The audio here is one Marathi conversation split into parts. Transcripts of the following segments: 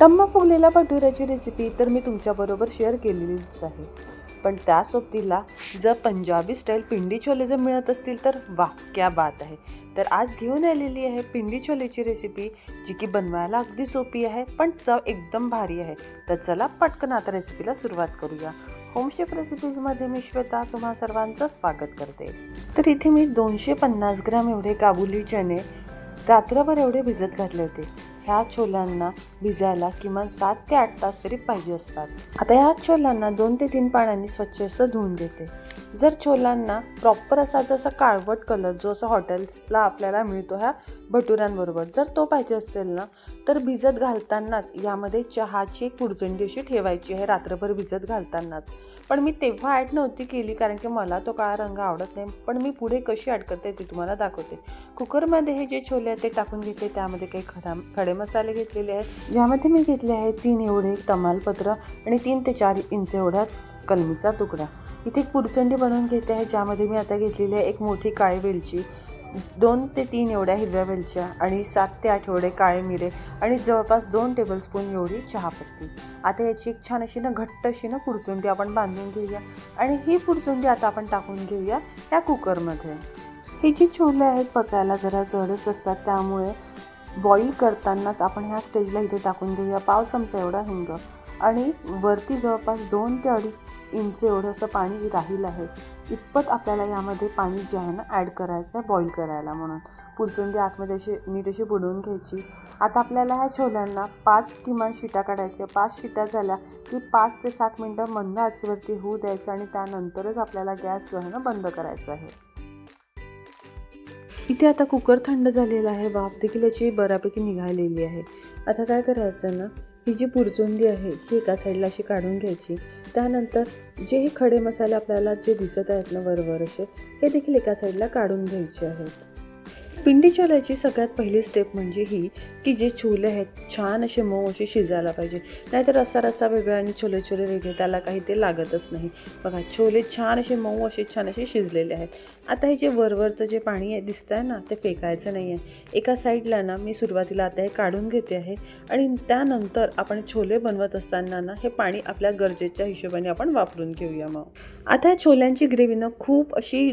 टम्म फुगलेल्या भटुऱ्याची रेसिपी तर मी तुमच्याबरोबर शेअर केलेलीच आहे. पण त्या सोबतीला जर पंजाबी स्टाईल पिंडी छोले जर मिळत असतील तर वा क्या बात आहे. तर आज घेऊन आलेली आहे पिंडी छोलेची रेसिपी जी की बनवायला अगदी सोपी आहे पण चव एकदम भारी आहे. तर चला पटकन आता रेसिपीला सुरुवात करूया. होमशेफ रेसिपीजमध्ये मी श्वेता तुम्हा सर्वांचं स्वागत करते. तर इथे मी दोनशे पन्नास ग्रॅम एवढे काबुली चणे रात्रभर एवढे भिजत घातले होते. ह्या छोल्यांना भिजायला किमान सात ते आठ तास तरी पाहिजे असतात. आता ह्या छोल्यांना दोन ते तीन पाण्याने स्वच्छ असं धुवून घेते जर छोल्यांना प्रॉपर असा जसा काळवट कलर जो असं हॉटेल्सला आपल्याला मिळतो ह्या भटुऱ्यांबरोबर जर तो पाहिजे असेल ना तर भिजत घालतानाच यामध्ये चहाची एक पुरचंडी अशी ठेवायची आहे रात्रभर भिजत घालतानाच. पण मी तेव्हा ॲड नव्हती केली कारण की मला तो काळा रंग आवडत नाही. पण मी पुढे कशी ॲड करते ते तुम्हाला दाखवते. कुकरमध्ये हे जे छोले आहेत ते टाकून घेतले त्यामध्ये काही खडा खडे मसाले घेतलेले आहेत. ज्यामध्ये मी घेतले आहे तीन एवढे तमालपत्र आणि तीन ते चार इंच एवढ्या कलमीचा तुकडा. इथे एक पुरचंडी बनवून घेते आहे ज्यामध्ये मी आता घेतलेली आहे एक मोठी काळी वेलची. दोन ते तीन एवढ्या हिरव्या वेलच्या आणि सात ते आठ एवढे काळे मिरे आणि जवळपास दोन टेबलस्पून एवढी चहापत्ती. आता याची एक छान अशी ना घट्ट अशी ना पुरचुंडी आपण बांधून घेऊया आणि ही पुरचुंडी आता आपण टाकून घेऊया त्या कुकरमध्ये. ही जी छोले आहेत पचायला जरा जडच असतात त्यामुळे बॉईल करतानाच आपण ह्या स्टेजला इथे टाकून घेऊया पाव चमचा एवढा हिंग. आणि वरती जवळपास दोन ते अडीच इंच एवढंसं पाणी राहील आहे. इतपत आपल्याला यामध्ये पाणी जे आहे ना ॲड करायचं आहे बॉईल करायला म्हणून. पुरचुंडी आतमध्ये अशी नीट अशी बुडवून घ्यायची. आता आपल्याला ह्या छोल्यांना पाच किमान शिटा काढायच्या पाच शिटा झाल्या की पाच ते सात मिनटं मंद आचेवरती होऊ द्यायचं आणि त्यानंतरच आपल्याला गॅस जो आहे ना बंद करायचा आहे. इथे आता कुकर थंड झालेला आहे. वाफ देखील याची बऱ्यापैकी निघालेली आहे. आता काय करायचं ना ही जी पुरचुंडी आहे ही एका साईडला अशी काढून घ्यायची. त्यानंतर जे हे खडे मसाले आपल्याला जे दिसत आहेत ना वरवर असे हे देखील एका साईडला काढून घ्यायचे आहेत. पिंडी छोल्याची सगळ्यात पहिली स्टेप म्हणजे ही की जे छोले आहेत छान असे मऊ असे शिजायला पाहिजे. नाहीतर रस्सा रस्सा वेगळा आणि छोले छोले वेगळे त्याला काही ते लागतच नाही. बघा छोले छान असे मऊ असे छान असे शिजलेले आहेत. आता हे जे वरवरचं जे पाणी आहे दिसतं आहे ना ते फेकायचं नाही आहे. एका साईडला ना मी सुरुवातीला आता हे काढून घेते आहे आणि त्यानंतर आपण छोले बनवत असताना ना हे पाणी आपल्या गरजेच्या हिशोबाने आपण वापरून घेऊया मग. आता छोल्यांची ग्रेव्ही ना खूप अशी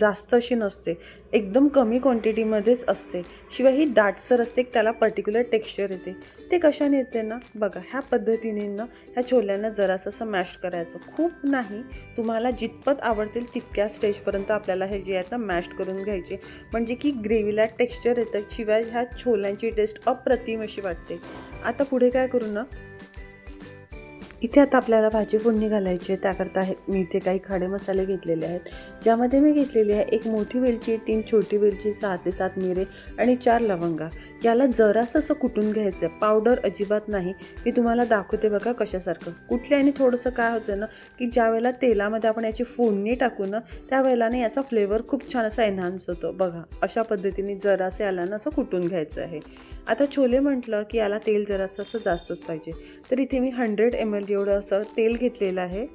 जास्त अशी नसते. एकदम कमी क्वांटिटीमध्येच असते. शिवाय ही दाटसर असते त्याला पर्टिक्युलर टेक्स्चर येते. ते कशाने येते ना? बघा ह्या पद्धतीने ना ह्या छोल्यांना जरासं असं मॅश करायचं. खूप नाही तुम्हाला जितपत आवडतील तितक्या स्टेजपर्यंत आपल्याला हे जे आहेत ना मॅश करून घ्यायचे. म्हणजे की ग्रेव्हीला टेक्स्चर येतं शिवाय ह्या छोल्यांची टेस्ट अप्रतिम अशी वाटते. आता पुढे काय करू ना? इथे आता आपल्याला भाजी फोडणी घालायची आहे. त्याकरता हे मी इथे काही खडे मसाले घेतलेले आहेत. ज्यामध्ये मी घेतलेली आहे एक मोठी वेलची तीन छोटी वेलची सहा ते सात मिरे आणि चार लवंगा. याला जरासं असं कुटून घ्यायचं आहे पावडर अजिबात नाही. मी तुम्हाला दाखवते बघा कशासारखं. कुठल्याने थोडंसं काय होतं ना की ज्या वेळेला तेलामध्ये आपण याची फोडणी टाकू ना त्यावेळेला ना याचा फ्लेवर खूप छान असा एन्हान्स होतो. बघा अशा पद्धतीने जरासे याला ना असं कुटून घ्यायचं आहे. आता छोले म्हटलं की याला तेल जरासं असं जास्तच पाहिजे. तर इथे मी हंड्रेड एम एल म्हणजे एवढं असं तेल घेतलेलं आहे.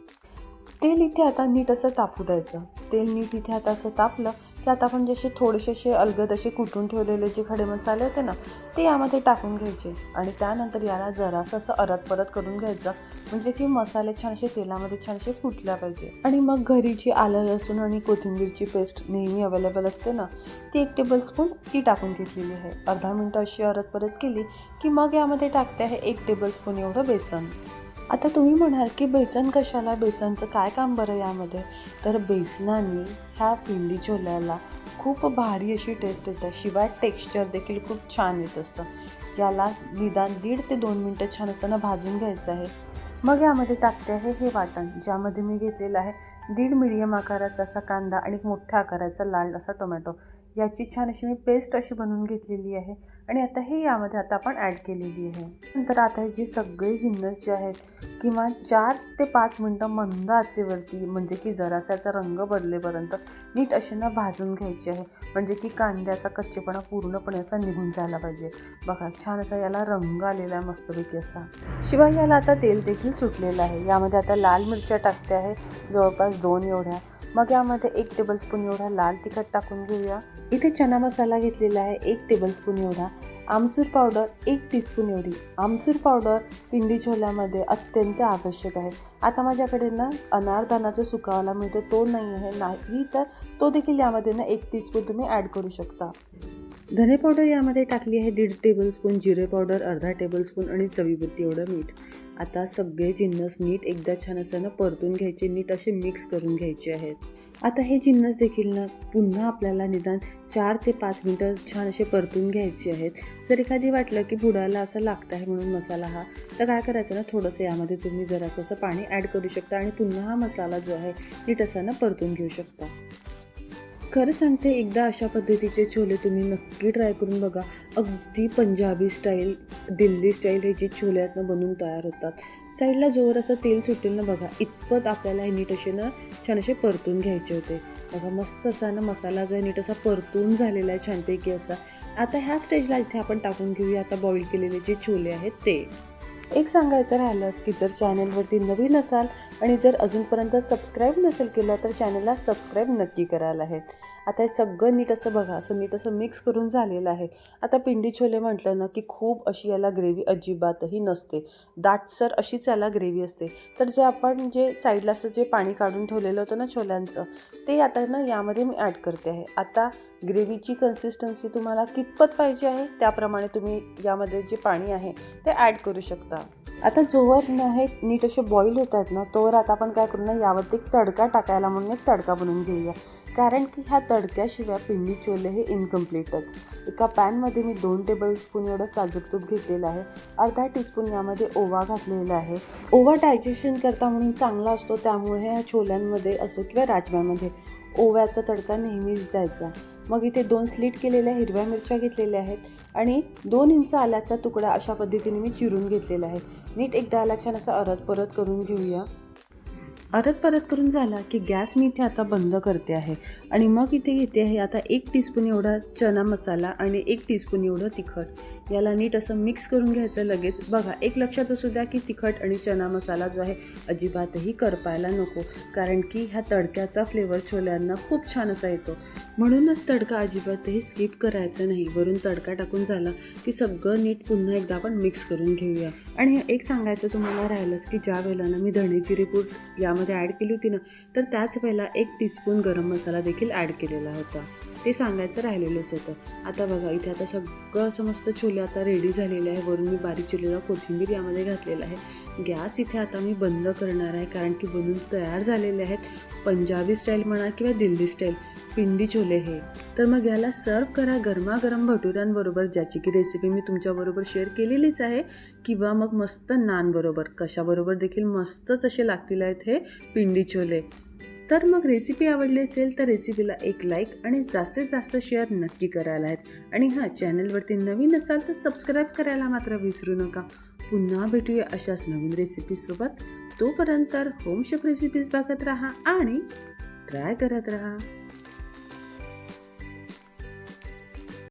तेल इथे आता नीट असं तापू द्यायचं. तेल नीट इथे आता असं तापलं की आता आपण जसे थोडेसे असे अलगद असे कुटून ठेवलेले जे खडे मसाले होते ना ते यामध्ये टाकून घ्यायचे. आणि त्यानंतर याला जरासं असं अरत परत करून घ्यायचं. म्हणजे की मसाले छान असे तेलामध्ये छान असे फुटल्या पाहिजे. आणि मग घरी जी आलं लसूण आणि कोथिंबीरची पेस्ट नेहमी अवेलेबल असते ना ती एक टेबलस्पून ती टाकून घेतलेली आहे. अर्धा मिनटं अशी अरत परत केली की मग यामध्ये टाकते आहे एक टेबलस्पून एवढं बेसन. आता तुम्ही म्हणाल की बेसन कशाला? बेसनचं काय काम बरं यामध्ये? तर बेसनाने ह्या पिंडी छोल्याला खूप भारी अशी टेस्ट येते. शिवाय टेक्स्चर देखील खूप छान येत असतं. याला निदान दीड ते दोन मिनटं छान असं भाजून घ्यायचं आहे. मग यामध्ये टाकते आहे हे वाटण ज्यामध्ये मी घेतलेलं आहे दीड मिडियम आकाराचा असा कांदा आणि मोठ्या आकाराचा लाल असा टोमॅटो याची छान अशी मी पेस्ट अशी बनवून घेतलेली आहे. आणि आता हे यामध्ये आता आपण ॲड केलेली आहे. नंतर आता हे जे सगळे जिन्नस जे आहेत किमान चार ते पाच मिनटं मंद आचेवरती म्हणजे की जरासा याचा रंग बदलेपर्यंत नीट असे ना भाजून घ्यायचे आहे. म्हणजे की कांद्याचा कच्चेपणा पूर्णपणे असा निघून जायला पाहिजे. बघा छान असा याला रंग आलेला आहे मस्तपैकी असा. शिवाय याला आता तेल देखील सुटलेलं आहे. यामध्ये आता लाल मिरच्या टाकते आहे जवळपास दोन एवढ्या. मग यामध्ये एक टेबलस्पून एवढा लाल तिखट टाकून घेऊया. इथे चना मसाला घेतलेला आहे एक टेबलस्पून एवढा. आमचूर पावडर एक टीस्पून एवढी. आमचूर पावडर पिंडी छोल्यामध्ये अत्यंत आवश्यक आहे. आता माझ्याकडे ना अनारदाना जो सुकावाला मिळतो तो नाही आहे नाही तर तो देखील यामध्ये ना एक टीस्पून तुम्ही ॲड करू शकता. धने पावडर यामध्ये टाकली आहे दीड टेबलस्पून जिरे पावडर अर्धा टेबलस्पून आणि चवीपुरती एवढं मीठ. आता सगळे जिन्नस नीट एकदा छान असं ना परतून घ्यायचे नीट असे मिक्स करून घ्यायचे आहेत. आता हे जिन्नस देखील ना पुन्हा आपल्याला निदान चार ते पाच मिनटं छान असे परतून घ्यायचे आहेत. जर एखादी वाटलं की बुडाला असं लागतं आहे म्हणून मसाला हा तर काय करायचं ना थोडंसं यामध्ये तुम्ही जरासं असं पाणी ॲड करू शकता आणि पुन्हा हा मसाला जो आहे नीट असा ना परतून घेऊ शकता. खरं सांगते एकदा अशा पद्धतीचे छोले तुम्ही नक्की ट्राय करून बघा. अगदी पंजाबी स्टाईल दिल्ली स्टाईल हे जे छोले आहेत ना बनवून तयार होतात. साईडला जोर असं तेल सुटेल ना बघा इतपत आपल्याला हे नीट असे ना छान असे परतून घ्यायचे होते. बघा मस्त असा ना मसाला जो आहे नीट असा परतून झालेला आहे छानपैकी असा. आता ह्या स्टेजला इथे आपण टाकून घेऊया आता बॉईल केलेले जे छोले आहेत ते. एक सांगायचं राहिलंच की जर चॅनलवरती नवीन असाल आणि जर अजूनपर्यंत सबस्क्राईब नसेल केलं तर चॅनलला सबस्क्राईब नक्की करायला आहेत आता हे सगळं नीट असं बघा असं नीट असं मिक्स करून झालेलं आहे. आता पिंडी छोले म्हटलं ना की खूप अशी याला ग्रेव्ही अजिबातही नसते. दाटसर अशीच याला ग्रेव्ही असते. तर जे आपण जे साईडला असं जे पाणी काढून ठेवलेलं होतं ना छोल्यांचं ते आता ना यामध्ये मी ॲड करते आहे. आता ग्रेव्हीची कन्सिस्टन्सी तुम्हाला कितपत पाहिजे आहे त्याप्रमाणे तुम्ही यामध्ये जे पाणी आहे ते ॲड करू शकता. आता जोवर न हे नीट असे बॉईल होत आहेत ना तोवर आता आपण काय करू ना यावरती एक तडका टाकायला म्हणून एक तडका बनवून घेऊया. कारण की ह्या तडक्याशिवाय पिंडी छोले हे इनकम्प्लीटच. एका पॅनमध्ये मी दोन टेबल स्पून एवढं साजूक तूप घेतलेलं आहे. अर्धा टीस्पून यामध्ये ओवा घातलेला आहे. ओवा डायजेशन करता म्हणून चांगला असतो त्यामुळे ह्या छोल्यांमध्ये असो किंवा राजम्यामध्ये ओव्याचा तडका नेहमीच द्यायचा. मग इथे दोन स्लीट केलेल्या हिरव्या मिरच्या घेतलेल्या आहेत आणि दोन इंच आल्याचा तुकडा अशा पद्धतीने मी चिरून घेतलेला आहे. नीट एकदा आला छान असा अरत परत करून घेऊया. परत परत करून झाला की गॅस मी इथे आता बंद करते आहे. आणि मग इथे घेते आहे आता एक टीस्पून एवढा चना मसाला आणि एक टीस्पून एवढं तिखट. याला नीट असं मिक्स करून घ्यायचं लगेच. बघा एक लक्षात असू द्या की तिखट आणि चना मसाला जो आहे अजिबातही करपायला नको. कारण की ह्या तडक्याचा फ्लेवर छोल्यांना खूप छान असा येतो. म्हणूनच तडका अजिबातही स्किप करायचा नाही. वरून तडका टाकून झाला की सगळं नीट पुन्हा एकदा आपण मिक्स करून घेऊया. आणि एक सांगायचं तुम्हाला राहिलंच की ज्या वेळेला मी धणे जिरे पूड यामध्ये ॲड केली होती ना तर त्याच वेळेला एक टीस्पून गरम मसाला देखील ॲड केलेला होता. ते सांगायचं राहिलेलंच होतं. आता बघा इथे आता सगळं असं मस्त छोले आता रेडी झालेले आहे. वरून मी बारीक चिरलेला कोथिंबीर यामध्ये घातलेला आहे. गॅस इथे आता मी बंद करणार आहे कारण की बनून तयार झालेले आहेत. पंजाबी स्टाईल म्हणा किंवा दिल्ली स्टाईल पिंडी छोले हे. तर मग याला सर्व करा गरमागरम भटुऱ्यांबरोबर ज्याची की रेसिपी मी तुमच्याबरोबर शेअर केलेलीच आहे. किंवा मग मस्त नानबरोबर कशाबरोबर देखील मस्तच असे लागतील आहेत हे पिंडी छोले. तर मग रेसिपी आवडली असेल तर रेसिपीला एक लाईक आणि जास्तीत जास्त शेअर नक्की करायला आहेत. आणि हां चॅनलवरती नवीन असाल तर सबस्क्राईब करायला मात्र विसरू नका. पुन्हा भेटूया अशाच नवीन रेसिपीसोबत तोपर्यंत होम शेफ रेसिपीज बघत राहा आणि ट्राय करत राहा.